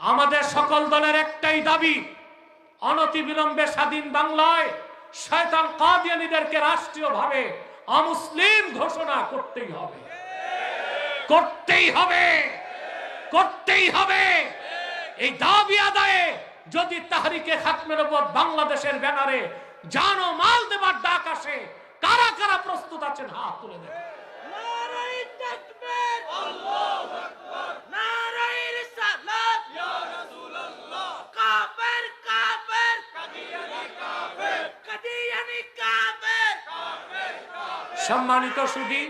আমাদের সকল দলের একটাই দাবি, অনতিবিলম্বে স্বাধীন বাংলায় শয়তান কাদিয়ানীদেরকে রাষ্ট্রীয়ভাবে অমুসলিম ঘোষণা করতেই হবে। করতেই হবে। করতেই হবে। এই দাবি আদায়ে যদি তাহরিকে খাতমের উপর বাংলাদেশের ব্যানারে জানো মাল দেবার ডাক আসে, কারা কারা প্রস্তুত আছেন হাত তুলে দেন নারায়ে তাকবীর আল্লাহু আকবার নারায়ে রিসালাত ইয়া রাসূলুল্লাহ কাফের কাফের কাদিয়ানি কাফের কাদিয়ানি কাফের সম্মানিত সুদী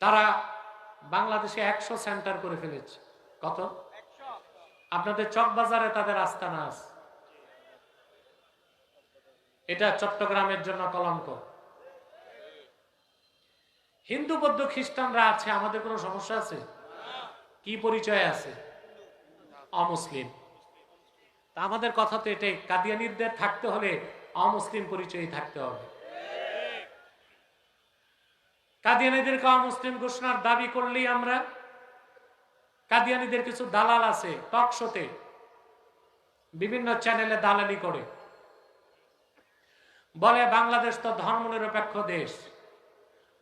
তারা বাংলাদেশে একশো সেন্টার করে ফেলেছে। কত? আপনাদের চকবাজারে তাদের আস্তানা আছে। এটা চট্টগ্রামের জন্য কলঙ্ক। হিন্দু, বৌদ্ধ, খ্রিস্টানরা আছে, আমাদের কোনো সমস্যা আছে? কি পরিচয় আছে? অমুসলিম। আমাদের কথা তো এটাই, কাদিয়ানিদের থাকতে হলে অমুসলিম পরিচয় থাকতে হবে। কাদিয়ানিদেরকে অমুসলিম ঘোষণার দাবি করলেই আমরা কাদিয়ানিদের কিছু দালাল আছে টক শোতে বিভিন্ন চ্যানেলে দালালি করে। বলে বাংলাদেশ তো ধর্মনিরপেক্ষ দেশ,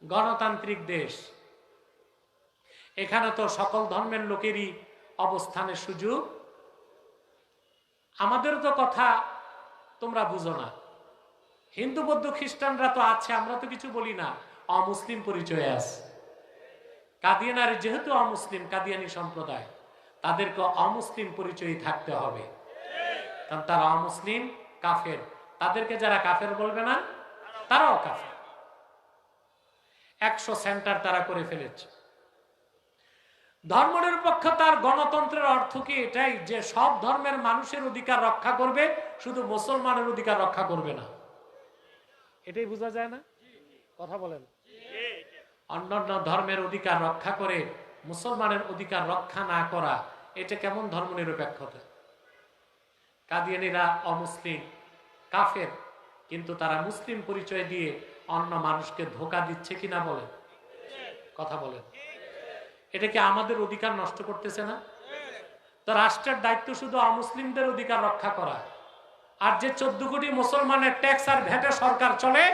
গণতান্ত্রিক দেশ। এখানে তো সকল ধর্মের লোকেরই অবস্থানের সুযোগ। আমাদের তো কথা তোমরা বুঝো না। হিন্দু, বৌদ্ধ, খ্রিস্টানরা তো আছে, আমরা তো কিছু বলি না। অমুসলিম পরিচয় আছে। কাদিয়ানার যেহেতু অমুসলিম, কাদিয়ানি সম্প্রদায়, তাদেরকে অমুসলিম পরিচয় থাকতে হবে। কারণ তারা অমুসলিম, কাফের। তাদেরকে যারা কাফের বলবে না, তারাও কাফের। একশো সেন্টার তারা করে ফেলেছে। ধর্মনিরপেক্ষতার গণতন্ত্রের অর্থ কি এটাই? যে সব ধর্মের মানুষের অধিকার রক্ষা করবে, শুধু মুসলমানের অধিকার রক্ষা করবে না। এটাই বোঝা যায় না? কথা বলেন। অন্যান্য ধর্মের অধিকার রক্ষা করে, মুসলমানের অধিকার রক্ষা না করা, এটা কেমন ধর্মনিরপেক্ষতা? কাদিয়ানিরা অমুসলিম, কাফের, কিন্তু তারা মুসলিম পরিচয় দিয়ে অন্য মানুষকে ধোকা দিচ্ছে কিনা বলেন? কথা বলেন। এটা কি আমাদের অধিকার নষ্ট করতেছে না? তো রাষ্ট্রের দায়িত্ব শুধু অমুসলিমদের অধিকার রক্ষা করা। আর যে চোদ্দ কোটি মুসলমানের ট্যাক্স আর ভ্যাটে সরকার চলে,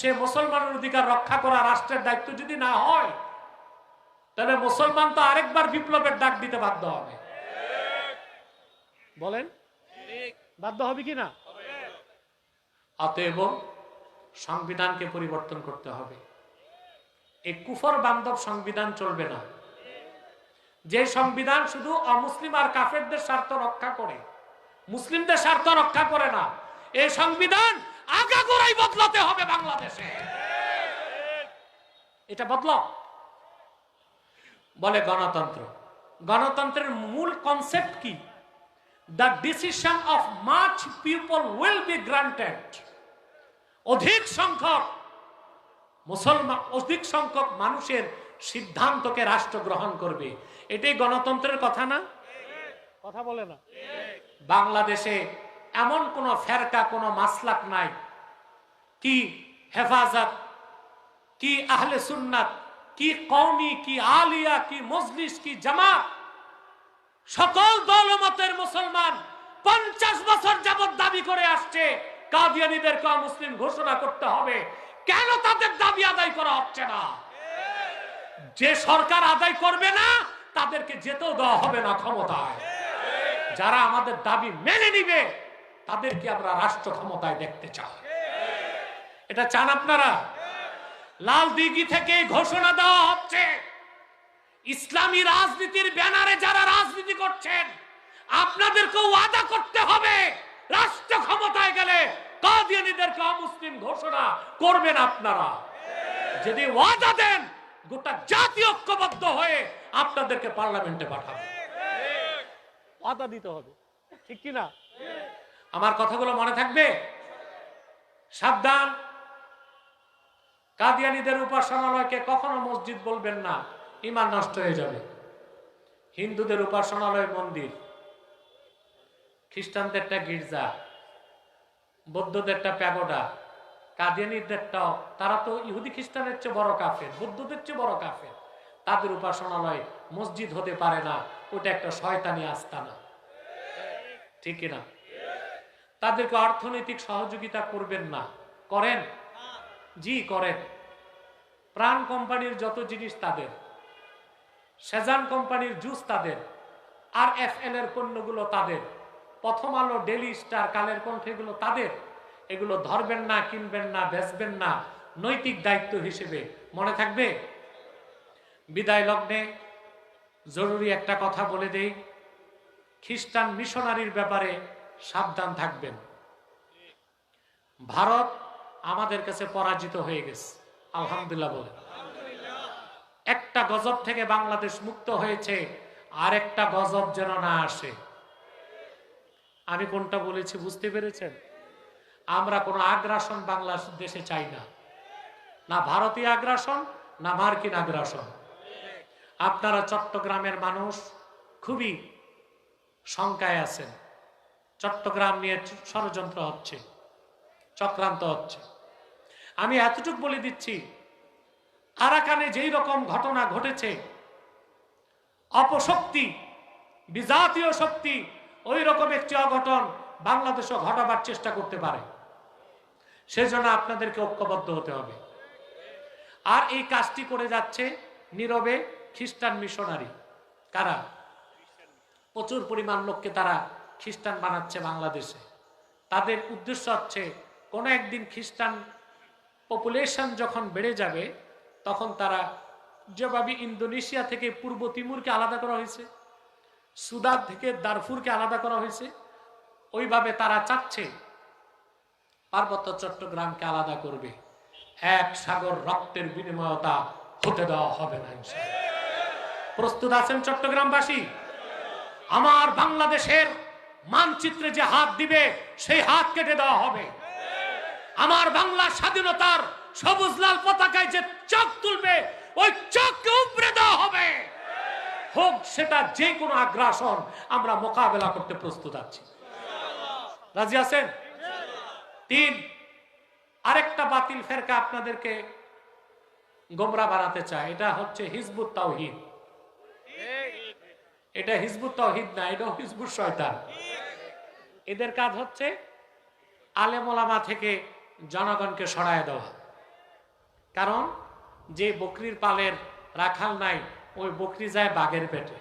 সে মুসলমানের অধিকার রক্ষা করা রাষ্ট্রের দায়িত্ব যদি না হয়, তাহলে মুসলমান তো আরেকবার বিপ্লবের ডাক দিতে বাধ্য হবে। বলেন? বাধ্য হবে কি না? অতএব সংবিধানকে পরিবর্তন করতে হবে। এই কুফর বান্ধব সংবিধান চলবে না। যে সংবিধান শুধু অমুসলিম আর কাফেরদের স্বার্থ রক্ষা করে। মুসলিমদের স্বার্থ রক্ষা করে না। এই সংবিধান আগাগোড়াই বদলাতে হবে বাংলাদেশে। এটা বদলাও। বলে গণতন্ত্র। গণতন্ত্রের মূল কনসেপ্ট কি? The decision of much people will be granted অধিক সংখ্যক মুসলমান, অধিক সংখ্যক মানুষের সিদ্ধান্তকে রাষ্ট্র গ্রহণ করবে। এটাই গণতন্ত্রের কথা না? কথা বলে না। বাংলাদেশে এমন কোন ফেরকা কোন মাসলাক নাই। কি হেফাজত কি আহলে সুন্নাত কি কৌমি কি আলিয়া কি মজলিস কি জামাত সকল দলমতের মুসলমান পঞ্চাশ বছর যাবৎ দাবি করে আসছে কাদিয়ানিদেরকে মুসলিম ঘোষণা করতে হবে। কেন তাদের দাবি আদায় করা হচ্ছে না? যে সরকার আদায় করবে না, তাদেরকে যেতেও দেওয়া হবে না ক্ষমতায়। যারা আমাদের দাবি মেনে নিবে, তাদেরকে আমরা রাষ্ট্র ক্ষমতায় দেখতে চাই। এটা চান আপনারা? লাল দিঘি থেকে ঘোষণা দেওয়া হচ্ছে, ইসলামী রাজনীতির ব্যানারে যারা রাজনীতি করছেন আপনাদেরকে ওয়াদা করতে হবে, রাষ্ট্র ক্ষমতায় গেলে কাদিয়ানিদেরকে অমুসলিম ঘোষণা করবেন আপনারা। যদি ওয়াদা দেন গোটা জাতি ঐক্যবদ্ধ হয়ে আপনাদেরকে পার্লামেন্টে পাঠাবে। দিতে হবে। ঠিক কি না আমার কথাগুলো মনে থাকবে? সাবধান। কাদিয়ানিদের উপাসনালয়কে কখনো মসজিদ বলবেন না ইমান নষ্ট হয়ে যাবে। হিন্দুদের উপাসনালয় মন্দির খ্রিস্টানদেরটা গির্জা বৌদ্ধদেরটা প্যাগোডা কাদিয়ানিদেরটাও তারা তো ইহুদি খ্রিস্টানের চেয়ে বড় কাফের, বৌদ্ধদের চেয়ে বড় কাফের। তাদের উপাসনালয় মসজিদ হতে পারে না, ওটা একটা শয়তানি আস্তানা। ঠিক না তাদেরকে অর্থনৈতিক সহযোগিতা করবেন না। করেন? জি, করেন। প্রাণ কোম্পানির যত জিনিস তাদের, সেজান কোম্পানির জুস তাদের, আর এফ এল এর পণ্যগুলো তাদের, প্রথম আলো ডেলি স্টার কালের কণ্ঠ এগুলো তাদের। এগুলো ধরবেন না, কিনবেন না, বেচবেন না, নৈতিক দায়িত্ব হিসেবে। মনে থাকবে? বিদায় লগ্নে জরুরি একটা কথা বলে দেই। খ্রিস্টান মিশনারির ব্যাপারে সাবধান থাকবেন। ভারত আমাদের কাছে পরাজিত হয়ে গেছে। আলহামদুলিল্লাহ বলে। একটা গজব থেকে বাংলাদেশ মুক্ত হয়েছে আর একটা গজব যেন না আসে। আমি কোনটা বলেছি বুঝতে পেরেছেন? আমরা কোনো আগ্রাসন বাংলাদেশে চাই না। না ভারতীয় আগ্রাসন, না মার্কিন আগ্রাসন। আপনারা চট্টগ্রামের মানুষ খুবই শঙ্কায় আছেন। চট্টগ্রাম নিয়ে ষড়যন্ত্র হচ্ছে, চক্রান্ত হচ্ছে। আমি এতটুকু বলে দিচ্ছি, আরাকানে যেই রকম ঘটনা ঘটেছে, অপশক্তি, বিজাতীয় শক্তি, ওই রকম একটি অঘটন বাংলাদেশও ঘটাবার চেষ্টা করতে পারে। সেজন্য আপনাদেরকে ঐক্যবদ্ধ হতে হবে। আর এই কাজটি করে যাচ্ছে নীরবে খ্রিস্টান মিশনারি। কারা? প্রচুর পরিমাণ লোককে তারা খ্রিস্টান বানাচ্ছে বাংলাদেশে। তাদের উদ্দেশ্য হচ্ছে, কোনো একদিন খ্রিস্টান পপুলেশন যখন বেড়ে যাবে, তখন তারা যেভাবে ইন্দোনেশিয়া থেকে পূর্ব তিমুরকে আলাদা করা হয়েছে, সুদান থেকে দারফুরকে আলাদা করা হয়েছে, ওইভাবে তারা চাচ্ছে পার্বত্য চট্টগ্রামকে আলাদা করবে। এক সাগর রক্তের বিনিময়তা হতে দেওয়া হবে না প্রস্তুত আছেন চট্টগ্রামবাসী? আমার বাংলাদেশের মানচিত্রে যে হাত দিবে, সেই হাত কেটে দেওয়া হবে। আমার বাংলার স্বাধীনতার সবুজ লাল পতাকায় যে চোখ তুলবে, ওই চোখকে উপড়ে দেওয়া হবে। হোক সেটা যে কোনো আগ্রাসন আমরা মোকাবেলা করতে প্রস্তুত আছি। রাজি আছেন? তিন, আরেকটা বাতিল ফেরকা আপনাদেরকে গোমরা বানাতে চায়। এটা হচ্ছে হিজবুত তাওহিদ। এটা হিজবুত তাওহিদ না এটা হিজবুত শয়তান। এদের কাজ হচ্ছে আলেমোলামা থেকে জনগণকে সরায় দেওয়া। কারণ যে বকরির পালের রাখাল নাই, ওই বকরি যায় বাঘের পেটে।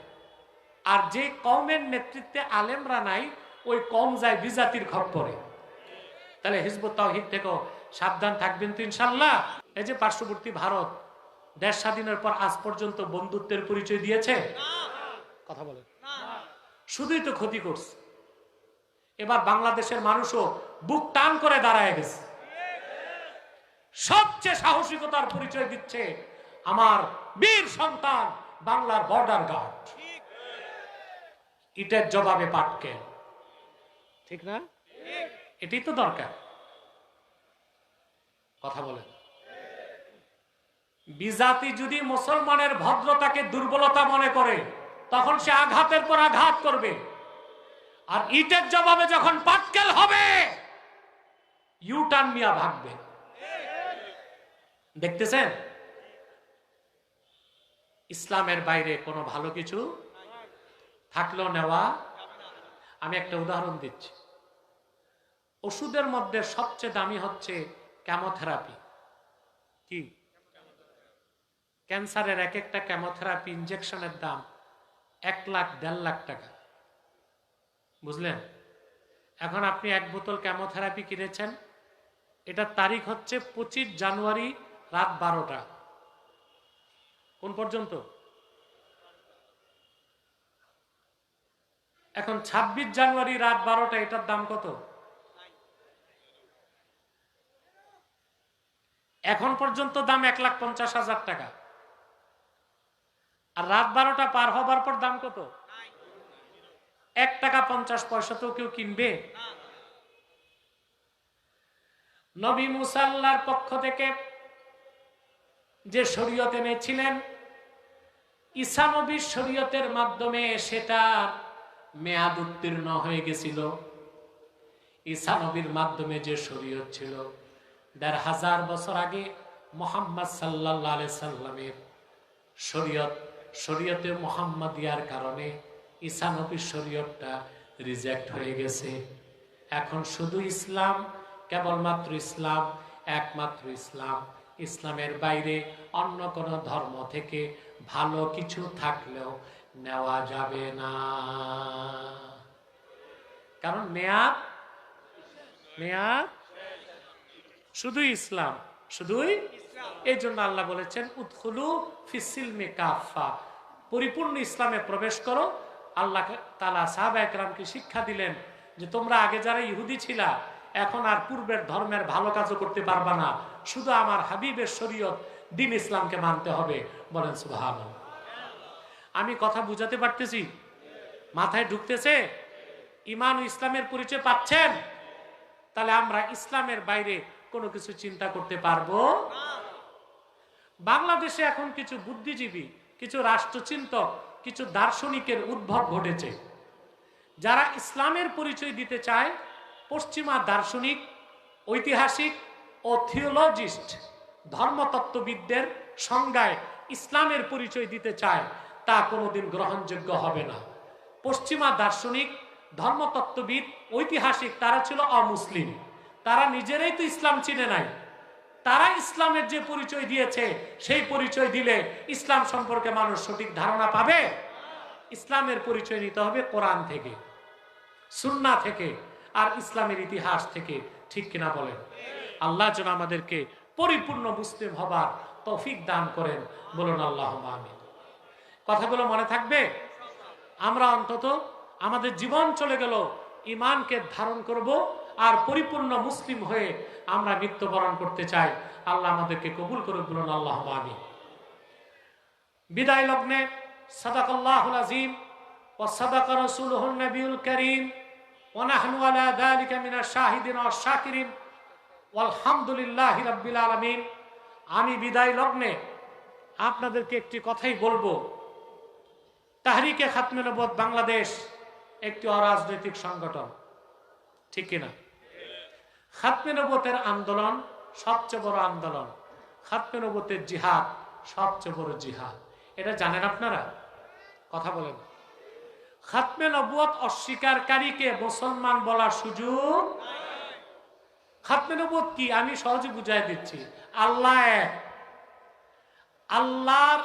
আর যে কমের নেতৃত্বে আলেমরা নাই, ওই কম যায় বিজাতির খপ্পরে। তাহলে হিজবুত তাওহিদ থেকেও সাবধান থাকবেন তো ইনশাল্লাহ এই যে পার্শ্ববর্তী ভারত, দেশ স্বাধীনের পর আজ পর্যন্ত বন্ধুত্বের পরিচয় দিয়েছে? কথা বলেন। শুধুই তো ক্ষতি করছে। এবার বাংলাদেশের মানুষও বুক টান করে দাঁড়ায় গেছে। সবচেয়ে সাহসিকতার পরিচয় দিচ্ছে আমার বীর সন্তান বাংলার বর্ডার গার্ড। ইটের জবাবে পাটকে ঠিক না? এটাই তো দরকার। কথা বলেন। বিজাতি যদি মুসলমানের ভদ্রতাকে দুর্বলতা মনে করে, তখন সে আঘাতের পর আঘাত করবে। আর ইটের জবাবে যখন পাটকেল হবে, ইউটার্ন মিয়া ভাগবে দেখতেছেন? ইসলামের বাইরে কোনো ভালো কিছু থাকল, নেওয়া? আমি একটা উদাহরণ দিচ্ছি। ওষুধের মধ্যে সবচেয়ে দামি হচ্ছে ক্যামোথেরাপি কি? ক্যান্সারের এক একটা ক্যামোথেরাপি ইনজেকশনের দাম এক লাখ দেড় লাখ টাকা। বুঝলেন? এখন আপনি এক বোতল ক্যামোথেরাপি কিনেছেন, এটার তারিখ হচ্ছে পঁচিশ জানুয়ারি রাত বারোটা। কোন পর্যন্ত? এখন ২৬ জানুয়ারি রাত বারোটা, এটার দাম কত? এখন পর্যন্ত দাম এক লাখ পঞ্চাশ হাজার টাকা। আর রাত বারোটা পার হবার পর দাম কত? এক টাকা পঞ্চাশ পয়সা তো কেউ কিনবে। নবী মুসাল্লার পক্ষ থেকে যে শরীয়ত এনেছিলেন ঈসা নবীর শরীয়তের মাধ্যমে সেটা মেয়াদ উত্তীর্ণ হয়ে গেছিল। ঈসা নবীর মাধ্যমে যে শরীয়ত ছিল দেড় হাজার বছর আগে মোহাম্মদ সাল্লাহ সাল্লামের শরীয়ত, শরীয়তে মোহাম্মদ মোহাম্মদিয়ার কারণে ঈসা শরীয়তটা রিজেক্ট হয়ে গেছে। এখন শুধু ইসলাম, কেবলমাত্র ইসলাম, একমাত্র ইসলাম। ইসলামের বাইরে অন্য কোনো ধর্ম থেকে ভালো কিছু থাকলেও নেওয়া যাবে না। কারণ মেয়াদ মেয়াদ শুধু ইসলাম শুধুই এই জন্য আল্লাহ বলেছেন উৎখুলু ফিসিলমে কাফা পরিপূর্ণ ইসলামে প্রবেশ করো। আল্লাহ তালা সাহাবা একরামকে শিক্ষা দিলেন যে, তোমরা আগে যারা ইহুদি ছিলা, এখন আর পূর্বের ধর্মের ভালো কাজও করতে পারবা না। শুধু আমার হাবিবের শরীয়ত, দিন ইসলামকে মানতে হবে। বলেন সুবাহান আমি কথা বুঝাতে পারতেছি? মাথায় ঢুকতেছে? ইমান ইসলামের পরিচয় পাচ্ছেন? তাহলে আমরা ইসলামের বাইরে কোনো কিছু চিন্তা করতে পারব? বাংলাদেশে এখন কিছু বুদ্ধিজীবী, কিছু রাষ্ট্রচিন্তক, কিছু দার্শনিকের উদ্ভব ঘটেছে। যারা ইসলামের পরিচয় দিতে চায়, পশ্চিমা দার্শনিক, ঐতিহাসিক ও থিওলজিস্ট, ধর্মতত্ত্ববিদদের সংজ্ঞায় ইসলামের পরিচয় দিতে চায়, তা কোনোদিন গ্রহণযোগ্য হবে না। পশ্চিমা দার্শনিক, ধর্মতত্ত্ববিদ, ঐতিহাসিক তারা ছিল অমুসলিম। তারা নিজেরাই তো ইসলাম চিনে নাই। তারা ইসলামের যে পরিচয় দিয়েছে, সেই পরিচয় দিলে ইসলাম সম্পর্কে মানুষ সঠিক ধারণা পাবে। ইসলামের পরিচয় নিতে হবে কোরআন থেকে, সুন্না থেকে, আর ইসলামের ইতিহাস থেকে। ঠিক কিনা বলেন? আল্লাহ যেন আমাদেরকে পরিপূর্ণ মুসলিম হবার তৌফিক দান করেন। বলুন আল্লাহ কথাগুলো মনে থাকবে? আমরা অন্তত আমাদের জীবন চলে গেল ইমানকে ধারণ করব আর পরিপূর্ণ মুসলিম হয়ে আমরা মৃত্যুবরণ করতে চাই আল্লাহ আমাদেরকে কবুল করুক বলুন আল্লাহ আমিন বিদায় লগ্নে সাদাকাল্লাহুল আজিম ও সাদাকা রসুলহুন নবিউল করিম ونحن على ذلك من الشاهدين والشاكرين والحمد لله رب العالمين আমি বিদায় লগ্নে আপনাদেরকে একটি কথাই বলবো তাহরিকে খাতমে নবত বাংলাদেশ একটি অরাজনৈতিক সংগঠন ঠিক কিনা? খাতমে নবতের আন্দোলন সবচেয়ে বড় আন্দোলন। খাতমে নবতের জিহাদ সবচেয়ে বড় জিহাদ। এটা জানেন আপনারা? কথা বলেন। খাতমে নবুয়ত অস্বীকারীকে মুসলমান বলার সুযোগ খাতমে নবুয়ত কি? আমি সহজে বুঝাই দিচ্ছি। আল্লাহ আল্লাহর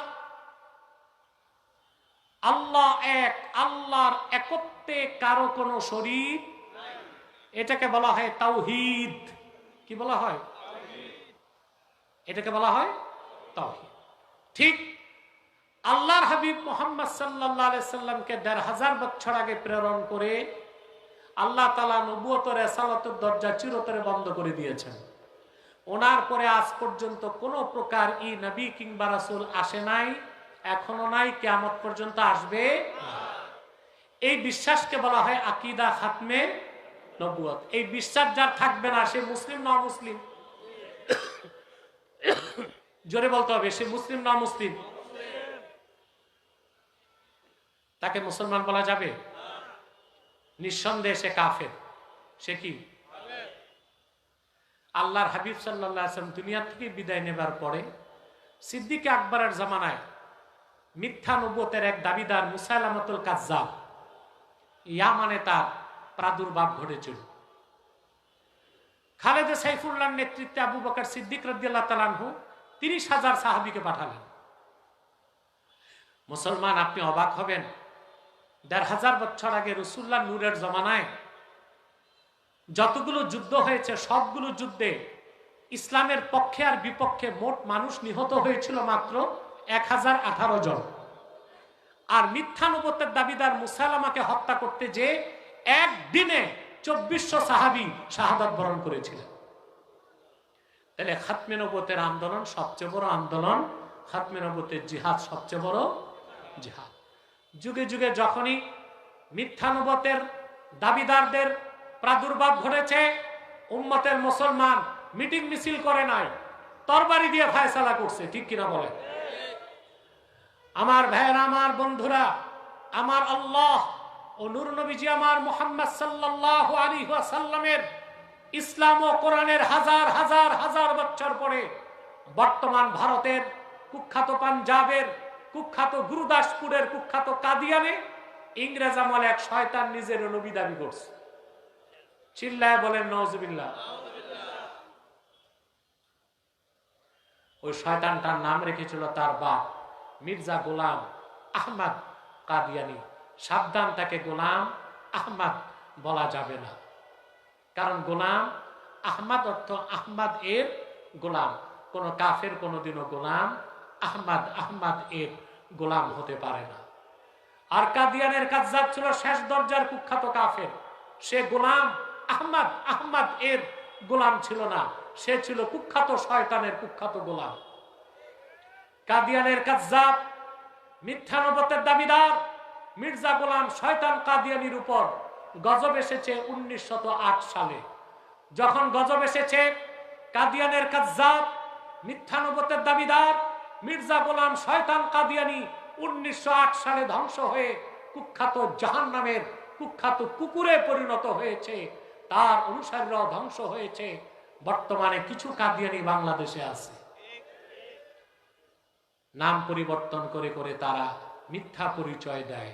আল্লাহ এক। আল্লাহর একত্বে কারও কোনো শরীর এটাকে বলা হয় তাওহিদ। কি বলা হয়? এটাকে বলা হয় তাওহিদ। ঠিক আল্লাহর হাবিব মোহাম্মদ সাল্লাহ সাল্লামকে দেড় হাজার বছর আগে প্রেরণ করে আল্লাহ তালা নবুয়তর এসালতের দরজা চিরতরে বন্ধ করে দিয়েছেন। ওনার পরে আজ পর্যন্ত কোন প্রকার ই নবী কিংবা রাসুল আসে নাই, এখনও নাই, কেয়ামত পর্যন্ত আসবে এই বিশ্বাসকে বলা হয় আকিদা খাতমে নবুয়ত এই বিশ্বাস যার থাকবে না, সে মুসলিম না মুসলিম? জোরে বলতে হবে, সে মুসলিম না মুসলিম? তাকে মুসলমান বলা যাবে? নিঃসন্দেহে সে কাফের। সে কি? আল্লাহর হাবিব সাল্লাহ আসলাম দুনিয়া থেকে বিদায় নেবার পরে সিদ্দিক আকবরের জামানায় মিথ্যা নবতের এক দাবিদার মুসাইলামতুল কাজ্জাব ইয়ামানে তার প্রাদুর্ভাব ঘটেছিল। খালেদে সাইফুল্লাহর নেতৃত্বে আবু বকর সিদ্দিক রদিয়াল্লাহ তালানহু তিরিশ হাজার সাহাবিকে পাঠালেন। মুসলমান, আপনি অবাক হবেন, দেড় হাজার বছর আগে রসুল্লাহ নূরের জমানায় যতগুলো যুদ্ধ হয়েছে, সবগুলো যুদ্ধে ইসলামের পক্ষে আর বিপক্ষে মোট মানুষ নিহত হয়েছিল মাত্র এক হাজার আঠারো জন। আর মিথ্যানুবতের দাবিদার মুসালামাকে হত্যা করতে যে একদিনে চব্বিশশো সাহাবি শাহাদাত বরণ করেছিলেন। তাহলে খাতমে আন্দোলন সবচেয়ে বড় আন্দোলন, খাতমে নবতের জিহাদ সবচেয়ে বড় জিহাদ। যুগে যুগে যখনই মিথ্যানুবতের দাবিদারদের প্রাদুর্ভাব ঘটেছে, উম্মতের মুসলমান মিটিং মিছিল করে নাই, তরবারি দিয়ে ফায়সালা করছে, ঠিক কিনা বলে আমার ভাইয়েরা, আমার বন্ধুরা, আমার আল্লাহ ও মোহাম্মদ সাল্লাহ আলী ইসলাম ও কোরআনের হাজার হাজার হাজার বছর পরে বর্তমান ভারতের কুখ্যাত পাঞ্জাবের কুখ্যাত গুরুদাসপুরের কুখ্যাত কাদিয়ানে ইংরেজ আমলে এক শয়তান নিজের নবী দাবি করছে। চিল্লায় বলেন নজবিল্লা ওই শয়তানটার নাম রেখেছিল তার বাপ মির্জা গোলাম আহমদ কাদিয়ানি। সাবধান তাকে গোলাম আহমদ বলা যাবে না। কারণ গোলাম আহমাদ অর্থ আহমদ এর গোলাম। কোন কাফের কোনোদিনও গোলাম আহমদ আহমদ এর গোলাম হতে পারে না। আর কাদিয়ানের কাজ্জাব ছিল শেষ দরজার কুখ্যাত কাফের। সে গোলাম আহমদ আহমদ এর গোলাম ছিল না। সে ছিল কুখ্যাত শয়তানের কুখ্যাত গোলাম। কাদিয়ানের কাজ্জাব মিথ্যানবতের দাবিদার মির্জা গোলাম শয়তান কাদিয়ানির উপর গজব এসেছে উনিশ সালে। যখন গজব এসেছে, কাদিয়ানের কাজ্জাব মিথ্যানবতের দাবিদার, মির্জা গোলাম শয়তান কাদিয়ানি উনিশশো সালে ধ্বংস হয়ে কুখ্যাত জাহান নামের কুখ্যাত কুকুরে পরিণত হয়েছে। তার অনুসারীরাও ধ্বংস হয়েছে। বর্তমানে কিছু কাদিয়ানি বাংলাদেশে আছে। নাম পরিবর্তন করে করে তারা মিথ্যা পরিচয় দেয়।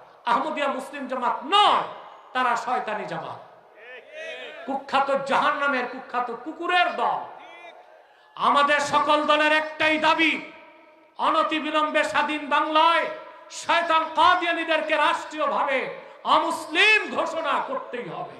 আহমদিয়া মুসলিম জামাত নয়, তারা শয়তানি জামাত। কুখ্যাত জাহান নামের কুখ্যাত কুকুরের দল। আমাদের সকল দলের একটাই দাবি অনতি বিলম্বে স্বাধীন বাংলায় শয়তান কাদিয়ানিদেরকে রাষ্ট্রীয়ভাবে অমুসলিম ঘোষণা করতেই হবে।